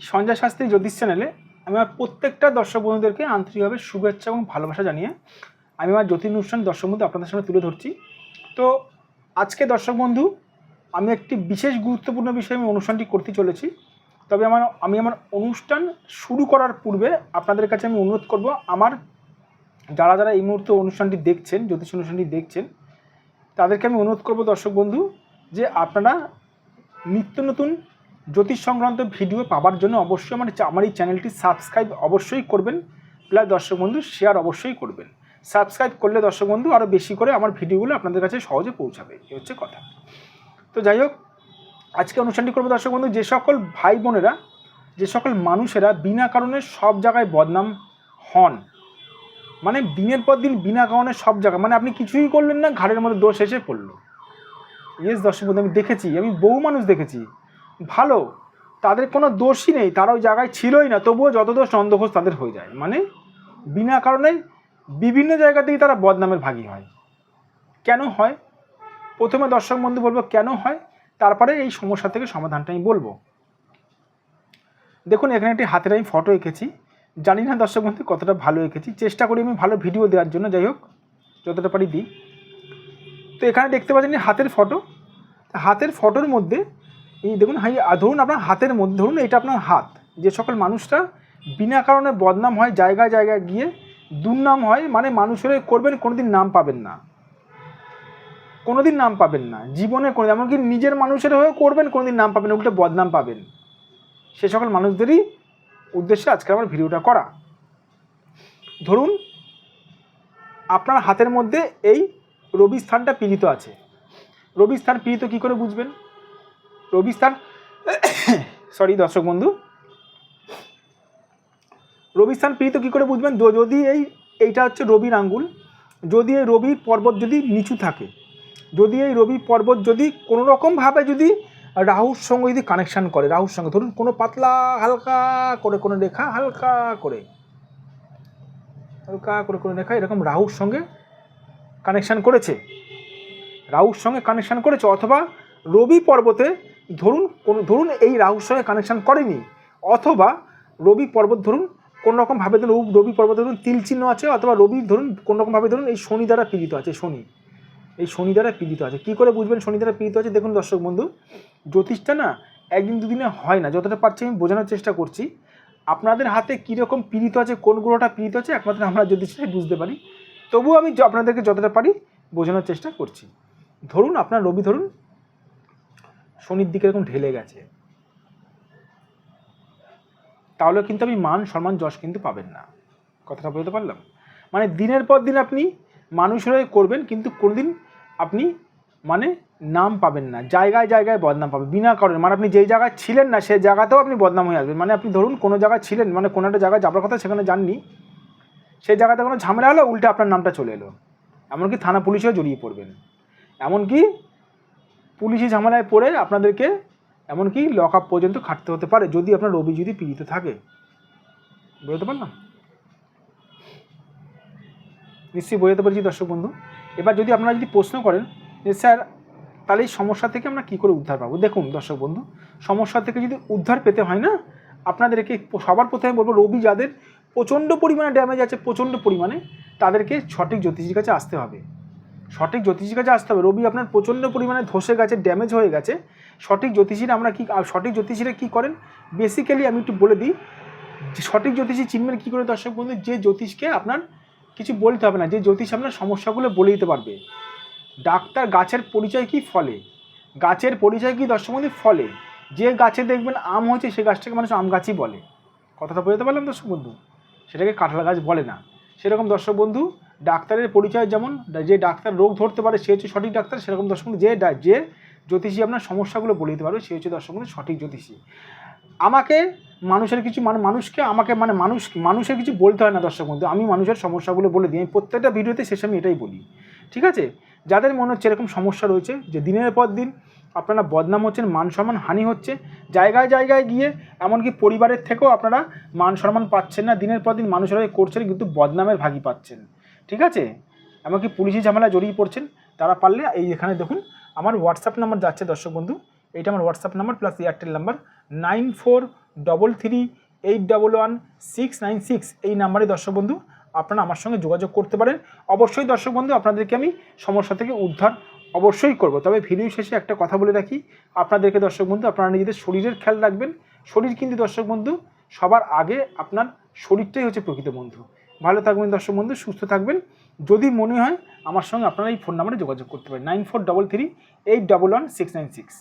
সঞ্জয় শাস্ত্রী জ্যোতিষ চ্যানেলে আমি আমার প্রত্যেকটা দর্শক বন্ধুদেরকে আন্তরিকভাবে শুভেচ্ছা এবং ভালোবাসা জানিয়ে আমি আমার জ্যোতিষ অনুষ্ঠান দর্শক বন্ধু আপনাদের সামনে তুলে ধরছি। তো আজকে দর্শক বন্ধু, আমি একটি বিশেষ গুরুত্বপূর্ণ বিষয়ে আমি অনুষ্ঠানটি করতে চলেছি। তবে আমার, আমি আমার অনুষ্ঠান শুরু করার পূর্বে আপনাদের কাছে আমি অনুরোধ করব, আমার যারা যারা এই মুহূর্তে অনুষ্ঠানটি দেখছেন, জ্যোতিষ অনুষ্ঠানটি দেখছেন, তাদেরকে আমি অনুরোধ করব দর্শক বন্ধু, যে আপনারা নিত্য নতুন জ্যোতিষ সংক্রান্ত ভিডিও পাওয়ার জন্য অবশ্যই আমার আমার এই চ্যানেলটি সাবস্ক্রাইব অবশ্যই করবেন, প্লাস দর্শক বন্ধু শেয়ার অবশ্যই করবেন। সাবস্ক্রাইব করলে দর্শক বন্ধু আরও বেশি করে আমার ভিডিওগুলো আপনাদের কাছে সহজে পৌঁছাবে এই হচ্ছে কথা। তো যাই হোক, আজকে অনুষ্ঠানটি করব দর্শক বন্ধু, যে সকল ভাই বোনেরা, যে সকল মানুষেরা বিনা কারণে সব জায়গায় বদনাম হন মানে দিনের পর দিন বিনা কারণে সব জায়গায় মানে আপনি কিছুই করলেন না, ঘাড়ের মধ্যে দোষ এসে পড়ল। ইয়েস দর্শক বন্ধু, আমি দেখেছি, আমি বহু মানুষ দেখেছি ভালো, তাদের কোনো দোষই নেই, তারা ওই জায়গায় ছিলই না, তবুও যত দোষ নন্দঘোষ তাদের হয়ে যায়। মানে বিনা কারণে বিভিন্ন জায়গা থেকে তারা বদনামের ভাগী হয়। কেন হয়? প্রথমে দর্শক বন্ধু বলব, কেন হয়? তারপরে এই সমস্যা থেকে সমাধানটা আমি বলব। দেখুন, এখানে একটি হাতের আমি ফটো এঁকেছি। জানি না দর্শক বন্ধু কতটা ভালো এঁকেছি। চেষ্টা করি আমি ভালো ভিডিও দেওয়ার জন্য, যাই হোক, যতটা পারি দিই। তো এখানে দেখতে পাচ্ছেন হাতের ফটো হাতের ফটোর মধ্যে এই দেখুন, হাই ধরুন আপনার হাতের মধ্যে, ধরুন এটা আপনার হাত, যে সকল মানুষটা বিনা কারণে বদনাম হয়, জায়গায় জায়গায় গিয়ে দুর্নাম হয় মানে মানুষের করবেন, কোনোদিন নাম পাবেন না। কোনোদিন নাম পাবেন না, জীবনে কোনো এমনকি নিজের মানুষের হয়েও করবেন, কোনোদিন নাম পাবেন উল্টে বদনাম পাবেন। সে সকল মানুষদেরই উদ্দেশ্যে আজকে আমার ভিডিওটা করা। ধরুন, আপনার হাতের মধ্যে এই রবি স্থানটা পীড়িত আছে। রবি স্থান পীড়িত কী করে বুঝবেন? রবি স্থান সরি দর্শক বন্ধু। রবি স্থান পীড়িত কী করে বুঝবেন? যদি এই এইটা হচ্ছে রবির আঙ্গুল। যদি এই রবি পর্বত যদি নিচু থাকে। যদি এই রবি পর্বত যদি কোনো রকমভাবে যদি রাহুর সঙ্গে যদি কানেকশান করে, রাহুর সঙ্গে। ধরুন কোনো পাতলা, হালকা করে কোনো রেখা, হালকা করে। হালকা করে কোনো রেখা, এরকম রাহুর সঙ্গে কানেকশান করেছে। রাহুর সঙ্গে কানেকশান করেছে, অথবা রবি পর্বতে ধরুন, কোন, ধরুন এই রাহুর সঙ্গে কানেকশান করেনি, অথবা রবি পর্বত ধরুন কোনো রকমভাবে ধরুন রবি পর্বত ধরুন তিল চিহ্ন আছে, অথবা রবি ধরুন কোনো রকমভাবে ধরুন এই শনি দ্বারা পীড়িত আছে, শনি। এই শনি দ্বারা পীড়িত আছে। কী করে বুঝবেন শনি দ্বারা পীড়িত আছে? দেখুন দর্শক বন্ধু, জ্যোতিষটা না একদিন দুদিনে হয় না, যতটা পারছি আমি বোঝানোর চেষ্টা করছি। আপনাদের হাতে কীরকম পীড়িত আছে, কোন গ্রহটা পীড়িত আছে, একমাত্র আমরা জ্যোতিষটাই বুঝতে পারি। তবুও আমি আপনাদেরকে যতটা পারি বোঝানোর চেষ্টা করছি। ধরুন, আপনার রবি ধরুন শনির দিকে এরকম ঢেলে গেছে, তাহলে কিন্তু আপনি মান, সম্মান, যশ কিন্তু পাবেন না। কথাটা বলতে পারলাম? মানে দিনের পর দিন আপনি মানুষের হয়ে করবেন, কিন্তু কোনোদিন আপনি মানে নাম পাবেন না, জায়গায় জায়গায় বদনাম পাবেন, বিনা কারণে। মানে আপনি যেই জায়গায় ছিলেন না সেই জায়গাতেও আপনি বদনাম হয়ে আসবেন। মানে আপনি ধরুন কোনো জায়গায় ছিলেন মানে কোনো একটা জায়গায় যাবার কথা সেখানে যাননি সেই জায়গাতে কোনো ঝামেলা হলো, উল্টে আপনার নামটা চলে এলো। এমনকি থানা পুলিশেও জড়িয়ে পড়বেন। এমনকি পুলিশি ঝামেলায় পড়ে আপনাদেরকে এমনকি লক আপ পর্যন্ত খাটতে হতে পারে, যদি আপনার রবি যদি পীড়িত থাকে। বুঝতে পারলাম? নিশ্চয়ই বোঝাতে পারছি দর্শক বন্ধু। এবার যদি আপনারা যদি প্রশ্ন করেন, যে স্যার, তাহলে এই সমস্যা থেকে আমরা কী করে উদ্ধার পাবো? দেখুন দর্শক বন্ধু, সমস্যা থেকে যদি উদ্ধার পেতে হয় না, আপনাদেরকে সবার প্রথমে বলব রবি যাদের প্রচণ্ড পরিমাণে ড্যামেজ আছে, প্রচণ্ড পরিমাণে, তাদেরকে সঠিক জ্যোতিষীর কাছে আসতে হবে। সঠিক জ্যোতিষীর কাছে আসতে হবে। রবি, আপনার প্রচণ্ড পরিমাণে ধসে গেছে ড্যামেজ হয়ে গেছে। সঠিক জ্যোতিষীরা আমরা কি সঠিক জ্যোতিষীরা কী করেন? বেসিক্যালি আমি একটু বলে দিই সঠিক জ্যোতিষী চিনবেন কী করে? দর্শক বন্ধু, যে জ্যোতিষকে আপনার কিছু বলতে হবে না, যে জ্যোতিষ আপনার সমস্যাগুলো বলে দিতে পারবে। ডাক্তার গাছের পরিচয় কি? ফলে। গাছের পরিচয় কি দর্শক বন্ধু? ফলে। যে গাছে দেখবেন আম হয়েছে, সে গাছটাকে মানুষ আম গাছই বলে। কথাটা বোঝাতে পারলাম দর্শক বন্ধু? সেটাকে কাঁঠাল গাছ বলে না। সেরকম দর্শক বন্ধু ডাক্তারের পরিচয় যেমন, যে ডাক্তার রোগ ধরতে পারে, সে হচ্ছে সঠিক ডাক্তার, সেরকম দর্শক যে যে জ্যোতিষী আপনার সমস্যাগুলো বলে দিতে পারবে, সে হচ্ছে দর্শক সঠিক জ্যোতিষী। আমাকে মানুষের কিছু মানে মানুষকে, আমাকে মানে মানুষ, মানুষের কিছু বলতে হয় না দর্শক বন্ধু, আমি মানুষের সমস্যাগুলো বলে দিই। আমি প্রত্যেকটা ভিডিওতে শেষে আমি এটাই বলি, ঠিক আছে? যাদের মনে হচ্ছে এরকম সমস্যা রয়েছে, যে দিনের পর দিন আপনারা বদনাম হচ্ছেন, মান সম্মান হানি হচ্ছে, জায়গায় জায়গায় গিয়ে এমনকি পরিবারের থেকেও আপনারা মান সম্মান পাচ্ছেন না, দিনের পর দিন মানুষেরা করছেন কিন্তু বদনামের ভাগি পাচ্ছেন। ঠিক আছে? এমনকি পুলিশি ঝামেলা জড়িয়ে পড়ছেন, তারা পারলে এই এখানে দেখুন, আমার হোয়াটসঅ্যাপ নাম্বার যাচ্ছে দর্শক বন্ধু, এইটা আমার WhatsApp number plus Airtel number nine four double three eight double one six nine six এই নাম্বারে দর্শক বন্ধু, আপনারা আমার সঙ্গে যোগাযোগ করতে পারেন। অবশ্যই দর্শক বন্ধু, আপনাদেরকে আমি সমস্যা থেকে উদ্ধার অবশ্যই করব। তবে ভিডিও শেষে একটা কথা বলে রাখি, আপনাদেরকে দর্শক বন্ধু, আপনারা নিজেদের শরীরের খেয়াল রাখবেন। শরীর কিন্তু দর্শক বন্ধু, সবার আগে আপনার শরীরটাই হচ্ছে প্রকৃত বন্ধু। ভালো থাকবেন দর্শক বন্ধু, সুস্থ থাকবেন। যদি মনে হয় আমার সঙ্গে আপনারা এই ফোন নাম্বারে যোগাযোগ করতে পারেন। Nine four double three eight double one six nine six.